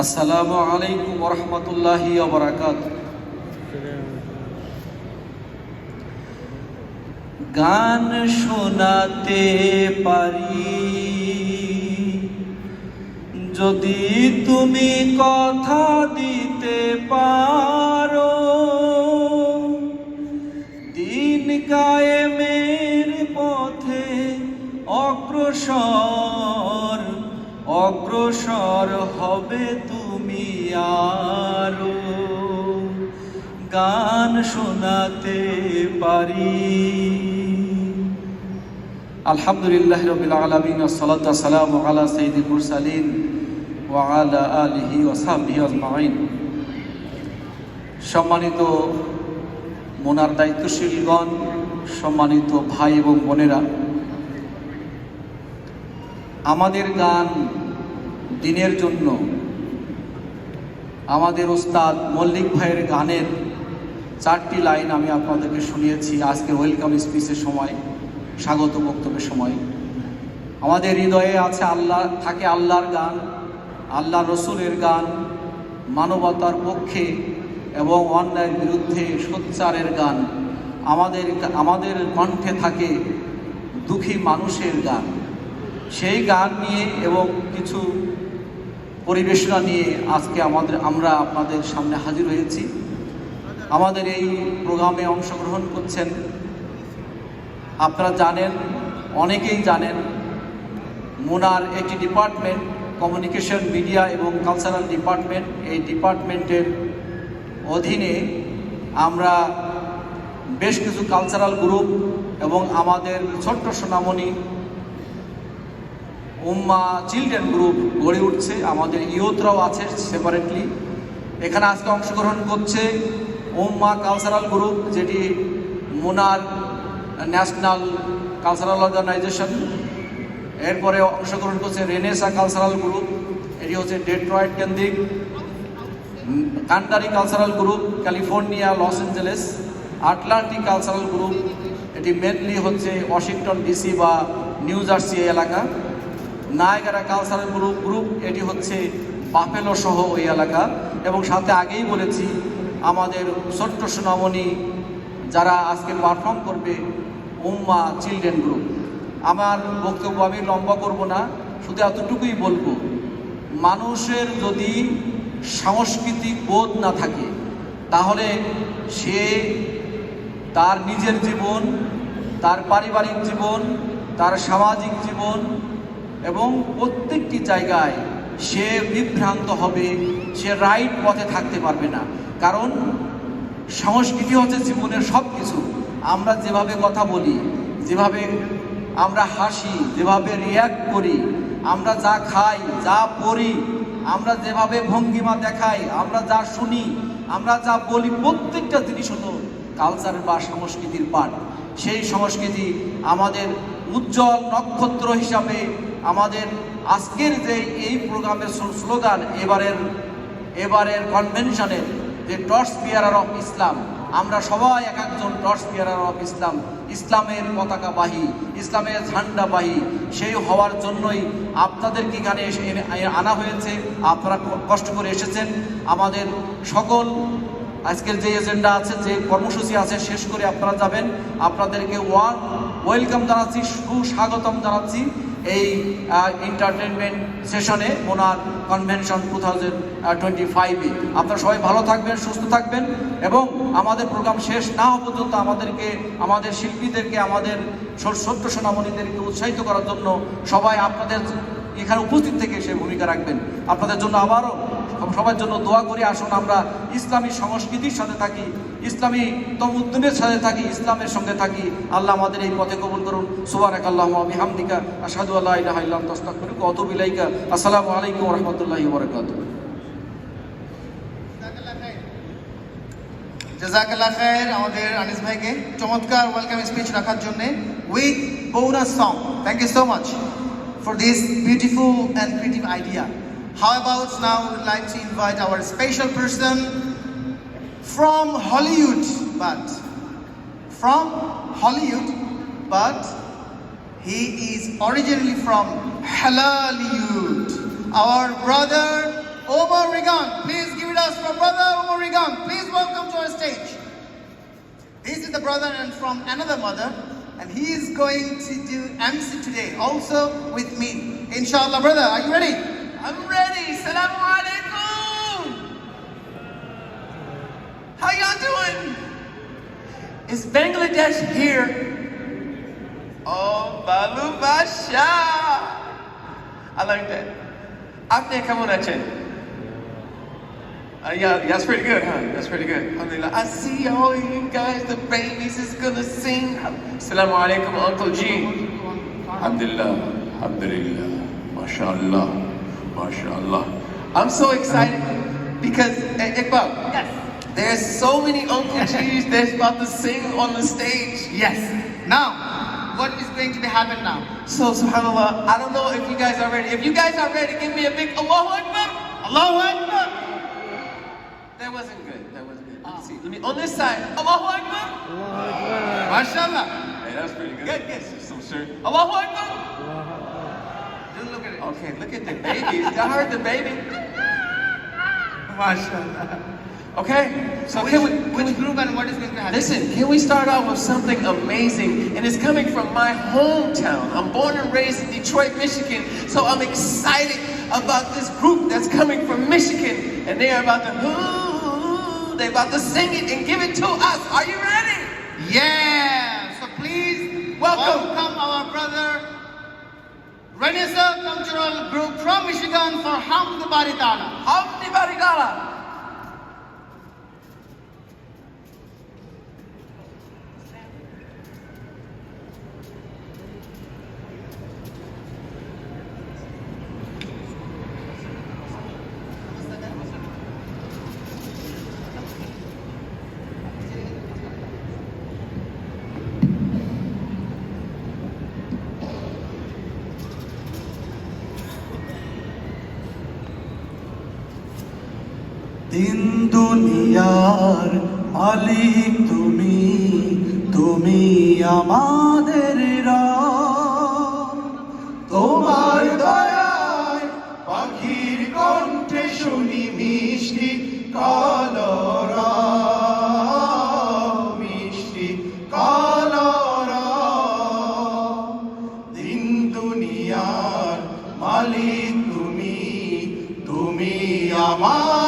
আসসালামু আলাইকুম রহমতুল্লাহ বরাকাত গান শোনাতে পারি যদি তুমি কথা দিতে পারো দিন কায়েমের পথে অগ্রসর অগ্রসর হবে তুমি আরো গান শোনাতে পারি আলহামদুলিল্লাহ রবিল আলমিন সালাম আলা সঈদুল মুরসালিন আলা আলহি ওসাহি সম্মানিত মোনার দায়িত্বশীলগণ সম্মানিত ভাই এবং বোনেরা আমাদের গান দিনের জন্য আমাদের ওস্তাদ মল্লিক ভাইয়ের গানের চারটি লাইন আমি আপনাদেরকে শুনিয়েছি আজকে ওয়েলকাম স্পিচের সময় স্বাগত বক্তব্যের সময় আমাদের হৃদয়ে আছে আল্লাহ থাকে আল্লাহর গান আল্লাহ রসুলের গান মানবতার পক্ষে এবং অন্যায়ের বিরুদ্ধে সোচ্চারের গান আমাদের আমাদের কণ্ঠে থাকে দুঃখী মানুষের গান সেই গান নিয়ে এবং কিছু পরিবেশনা নিয়ে আজকে আমাদের আমরা আপনাদের সামনে হাজির হয়েছি আমাদের এই প্রোগ্রামে অংশগ্রহণ করছেন আপনারা জানেন অনেকেই জানেন মোনার একটি ডিপার্টমেন্ট কমিউনিকেশন মিডিয়া এবং কালচারাল ডিপার্টমেন্ট এই ডিপার্টমেন্টের অধীনে আমরা বেশ কিছু কালচারাল গ্রুপ এবং আমাদের ছোট্ট সোনামণি উম্মা চিলড্রেন গ্রুপ গড়ে উঠছে আমাদের ইয়ুথরাও আছে সেপারেটলি এখানে আজকে অংশগ্রহণ করছে উম্মা কালচারাল গ্রুপ যেটি মোনার ন্যাশনাল কালচারাল অর্গানাইজেশন এরপরে অংশগ্রহণ করছে রেনেসা কালচারাল গ্রুপ এটি হচ্ছে ডেট্রয়েড কেন্দ্রিক কান্ডারি cultural group California Los Angeles Atlantic cultural group এটি মেনলি হচ্ছে ওয়াশিংটন ডিসি বা নিউ জার্সি এলাকা নায়গারা কালচারাল গ্রুপ গ্রুপ এটি হচ্ছে বাফেলো সহ ওই এলাকা এবং সাথে আগেই বলেছি আমাদের ছোট্ট সুনামণি যারা আজকে পারফর্ম করবে উম্মা চিলড্রেন গ্রুপ আমার বক্তব্য আমি লম্বা করব না শুধু এতটুকুই বলবো মানুষের যদি সাংস্কৃতিক বোধ না থাকে তাহলে সে তার নিজের জীবন তার পারিবারিক জীবন তার সামাজিক জীবন এবং প্রত্যেকটি জায়গায় সে বিভ্রান্ত হবে সে রাইট পথে থাকতে পারবে না কারণ সংস্কৃতি হচ্ছে জীবনের সব কিছু আমরা যেভাবে কথা বলি যেভাবে আমরা হাসি যেভাবে রিয়্যাক্ট করি আমরা যা খাই যা পড়ি আমরা যেভাবে ভঙ্গিমা দেখাই আমরা যা শুনি আমরা যা বলি প্রত্যেকটা জিনিস হলো কালচারের বা সংস্কৃতির পাঠ সেই সংস্কৃতি আমাদের উজ্জ্বল নক্ষত্র হিসাবে আমাদের আজকের যে এই প্রোগ্রামের স্লোগান এবারের এবারের কনভেনশনের যে টর্চ পিয়ারার অফ ইসলাম আমরা সবাই এক একজন টর্চ পিয়ারার অফ ইসলাম ইসলামের পতাকাবাহী ইসলামের ঝান্ডাবাহী সেই হওয়ার জন্যই আপনাদেরকে এখানে এসে আনা হয়েছে আপনারা কষ্ট করে এসেছেন আমাদের সকল আজকের যে এজেন্ডা আছে যে কর্মসূচি আছে শেষ করে আপনারা যাবেন আপনাদেরকে ওয়ার ওয়েলকাম জানাচ্ছি সুস্বাগতম জানাচ্ছি এই এন্টারটেনমেন্ট সেশনে ওনার কনভেনশন টু থাউজেন্ড টোয়েন্টি ফাইভে আপনারা সবাই ভালো থাকবেন সুস্থ থাকবেন এবং আমাদের প্রোগ্রাম শেষ না হওয়া পর্যন্ত আমাদেরকে আমাদের শিল্পীদেরকে আমাদের সত্য সোনামণিদেরকে উৎসাহিত করার জন্য সবাই আপনাদের এখানে উপস্থিত থেকে সে ভূমিকা রাখবেন আপনাদের জন্য আবারও সবার জন্য দোয়া করি আসুন আমরা ইসলামী সংস্কৃতির সাথে থাকি ইসলামী তমুদ্দিনের সাথে থাকি ইসলামের সঙ্গে থাকি আল্লাহ আমাদের এই পথে কবন করুন সুবাহ এক আল্লাহ আমি হামদিকা আসাদু আল্লাহ তস্তাক বিলাইকা আসসালামু আলাইকুম রহমতুল্লাহ বরকাত খায়ের আমাদের আনিস ভাইকে চমৎকার ওয়েলকাম স্পিচ রাখার জন্য with bonus song. Thank you for this beautiful and creative idea. How about now we would like special person from Hollywood, but from Hollywood, but he is originally from Hollywood. Our brother Omar Rigan, please give it us from brother Omar Rigan. Please welcome to our stage. This is the brother and from another mother, and he is going to do MC today, also with me. Inshallah, brother, are you ready? I'm ready. Salaam doing? Is Bangladesh here? Oh, Balu Basha. I like that. Afne Kamunachen. Uh, yeah, that's pretty good, huh? That's pretty good. Alhamdulillah. I see all you guys, the babies is gonna sing. Assalamu alaikum, Uncle G. Alhamdulillah. Alhamdulillah. MashaAllah. MashaAllah. I'm so excited because, eh, Iqbal. Yes. There's so many Uncle G's that's about to sing on the stage. Yes. Now, what is going to be happening now? So, subhanAllah, I don't know if you guys are ready. If you guys are ready, give me a big Allahu Akbar. Allahu Akbar. That wasn't good. That wasn't good. Let me see. Let me, on this side. Allahu Akbar. Allahu Akbar. MashaAllah. Hey, that's pretty good. Good, good. Some shirt. Allahu Akbar. Just look at it. Okay, look at the babies. I heard the baby. MashaAllah. Okay? So which, can we, can which we, group and what is going to happen? Listen, can we start off with something amazing? And it's coming from my hometown. I'm born and raised in Detroit, Michigan. So I'm excited about this group that's coming from Michigan. And they are about to, ooh, they about to sing it and give it to us. Are you ready? Yeah! So please, welcome, welcome our brother Renaissance Cultural Group from Michigan for Hamdi Baritala. Hamdi Baritala. দিন দুনিয়ার মালিক তুমি তুমি আমাদের তোমার দয়ায় পাখির কণ্ঠে শুনি মিষ্টি কলরা মিষ্টি কলরা দিন দুনিয়ার মালিক তুমি তুমি আমার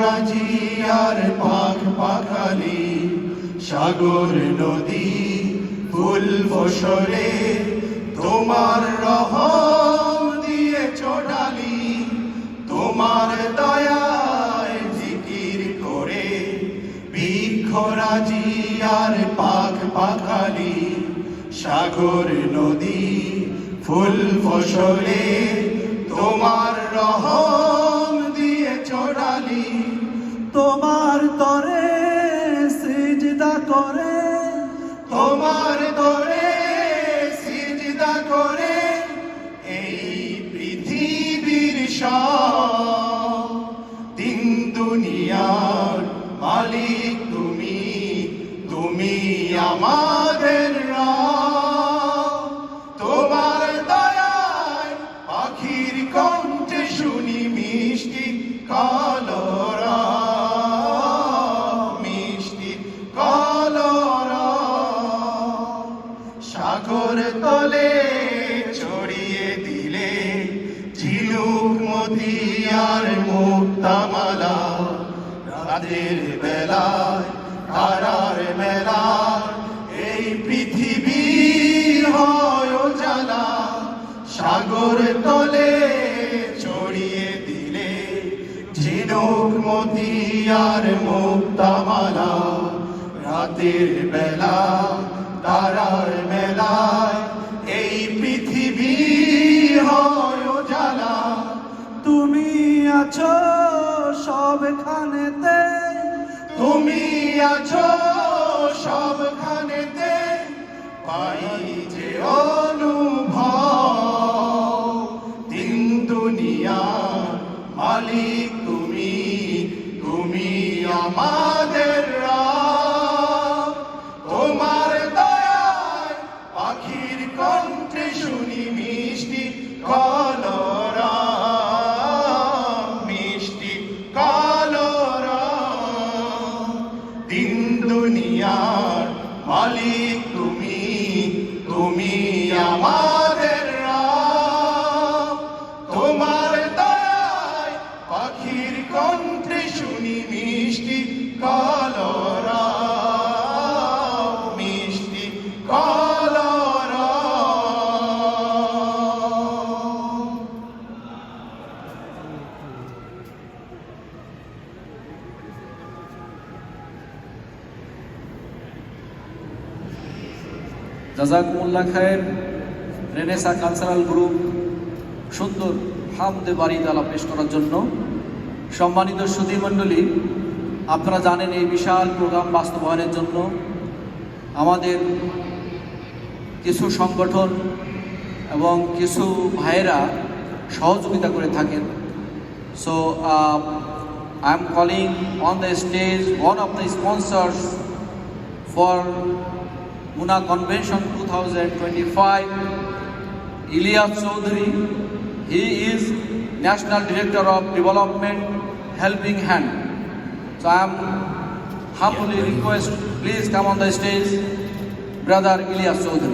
রাজি আর পাখ পাখালি সাগর নদী ফুল ফসলে তোমার রহ দিয়ে চড়ালি তোমার দয়ায় জিকির করে বৃক্ষরাজি আর পাখ পাখালি সাগর নদী ফুল ফসলে তোমার রহম তোমার তরে সিজদা করে তোমার তরে সিজদা করে এই পৃথিবীর সব দুনিয়ার মালিক তুমি তুমি আমাদের সাগর তলে ছড়িয়ে দিলে ঝিলুক মতি আর মুক্তামালা রাতের বেলায় তারার মেলা এই পৃথিবী হয় জ্বালা সাগর তলে ছড়িয়ে দিলে ঝিলুক মতি আর মুক্তামালা রাতের বেলা তারার মেলায় এই পৃথিবী হয় জ্বালা তুমি আছো সবখানেতে তুমি আছো সবখানেতে পাই যে অনুভব তিন দুনিয়া মালিক দুনিয়ার মালিক তুমি তুমি আমার জাজাকুমুল্লা খায়ের রেনেসা কালচারাল গ্রুপ সুন্দর হামদে বাড়ি তালা পেশ করার জন্য সম্মানিত সুধীমণ্ডলী আপনারা জানেন এই বিশাল প্রোগ্রাম বাস্তবায়নের জন্য আমাদের কিছু সংগঠন এবং কিছু ভাইয়েরা সহযোগিতা করে থাকেন so I am calling on the stage one of the sponsors for Pune Convention 2025, Ilyas Choudhury, he is National Director of Development Helping Hand. So I am humbly request, please come on the stage, Brother Ilyas Choudhury.